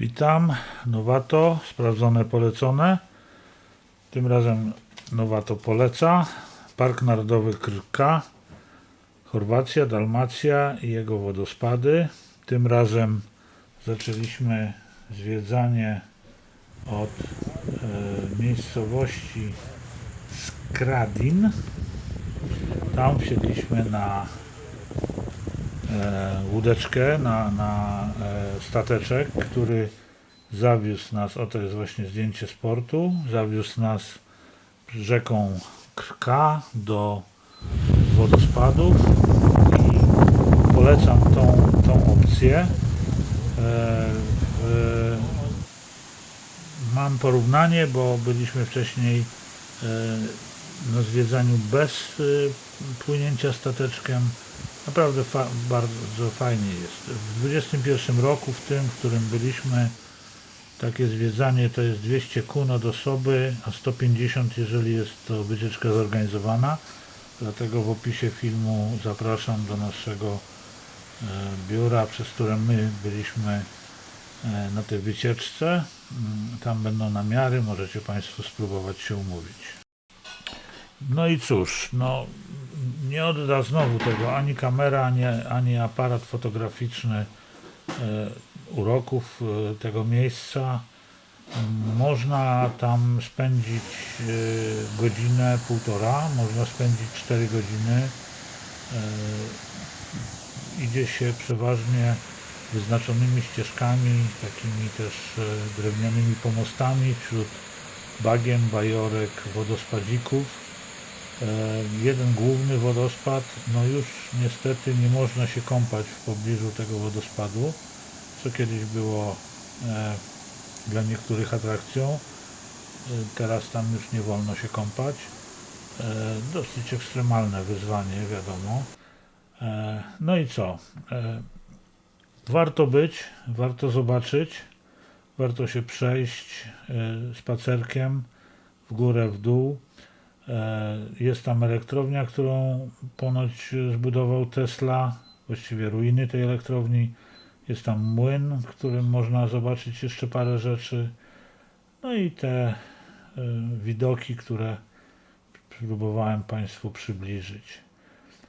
Witam, Nowato, sprawdzone, polecone. Tym razem Nowato poleca. Park Narodowy Krka, Chorwacja, Dalmacja i jego wodospady. Tym razem zaczęliśmy zwiedzanie od e, miejscowości Skradin. Tam wsiedliśmy na łódeczkę, na, na e, stateczek, który zawiózł nas, oto jest właśnie zdjęcie z portu, zawiózł nas rzeką Krka do wodospadów i polecam tą, tą opcję. E, mam porównanie, bo byliśmy wcześniej e, na zwiedzaniu bez płynięcia stateczkiem. Naprawdę fa- bardzo fajnie jest. W 21 roku, w tym, w którym byliśmy, takie zwiedzanie to jest 200 kun od osoby, a 150 jeżeli jest to wycieczka zorganizowana. Dlatego w opisie filmu zapraszam do naszego e, biura, przez które my byliśmy e, na tej wycieczce. Mm, Tam będą namiary, możecie Państwo spróbować się umówić. No i cóż, no nie odda znowu tego ani kamera, ani, ani aparat fotograficzny e, uroków e, tego miejsca. Można tam spędzić e, godzinę, półtora, można spędzić 4 godziny. Idzie się przeważnie wyznaczonymi ścieżkami, takimi też drewnianymi pomostami wśród bagien, bajorek, wodospadzików. E, jeden główny wodospad, no już niestety nie można się kąpać w pobliżu tego wodospadu, co kiedyś było e, dla niektórych atrakcją. E, teraz tam już nie wolno się kąpać. Dosyć ekstremalne wyzwanie, wiadomo. No i co? Warto być, warto zobaczyć, warto się przejść spacerkiem w górę, w dół. E, Jest tam elektrownia, którą ponoć zbudował Tesla, właściwie ruiny tej elektrowni. Jest tam młyn, w którym można zobaczyć jeszcze parę rzeczy. No i te e, widoki, które próbowałem Państwu przybliżyć.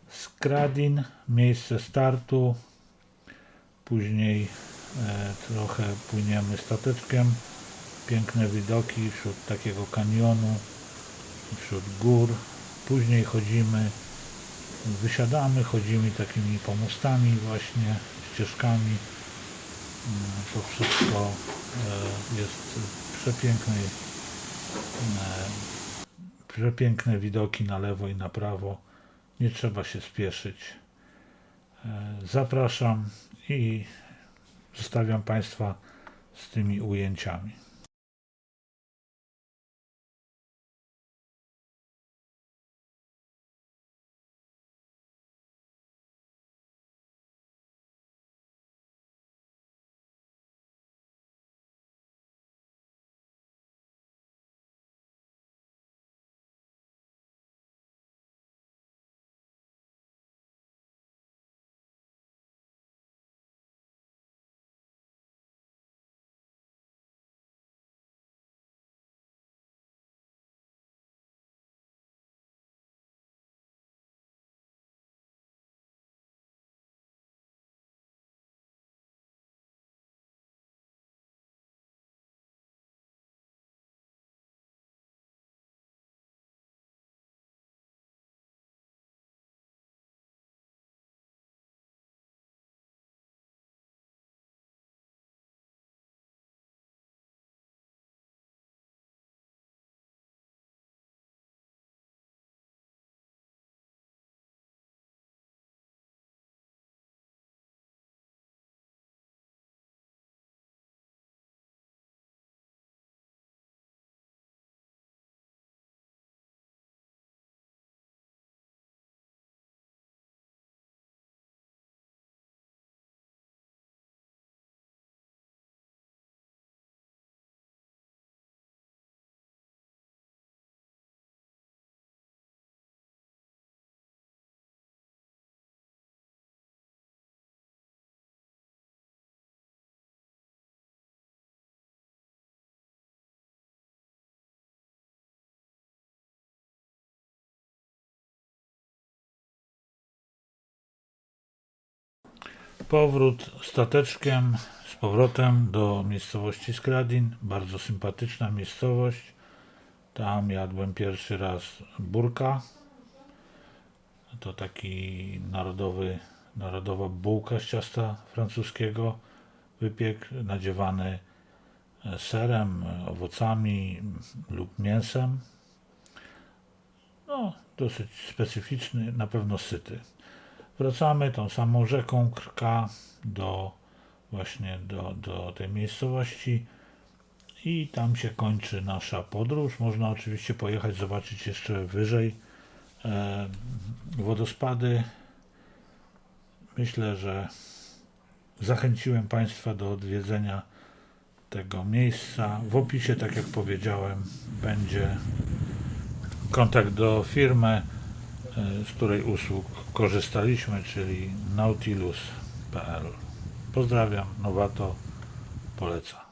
Skradin, miejsce startu. Później e, trochę płyniemy stateczkiem. Piękne widoki wśród takiego kanionu wśród gór. Później chodzimy, wysiadamy, chodzimy takimi pomostami właśnie, ścieżkami. To wszystko e, jest przepięknej, e, przepiękne widoki na lewo i na prawo. Nie trzeba się spieszyć. E, Zapraszam i zostawiam Państwa z tymi ujęciami. Powrót stateczkiem z powrotem do miejscowości Skradin. Bardzo sympatyczna miejscowość. Tam jadłem pierwszy raz burka. To taki narodowy, narodowa bułka z ciasta francuskiego. Wypiek nadziewany serem, owocami lub mięsem. No, dosyć specyficzny, na pewno syty. Wracamy tą samą rzeką Krka do właśnie do, do tej miejscowości i tam się kończy nasza podróż. Można oczywiście pojechać, zobaczyć jeszcze wyżej e, wodospady. Myślę, że zachęciłem Państwa do odwiedzenia tego miejsca. W opisie, tak jak powiedziałem, będzie kontakt do firmy, z której usług korzystaliśmy, czyli nautilus.pl. Pozdrawiam, Nowato, poleca.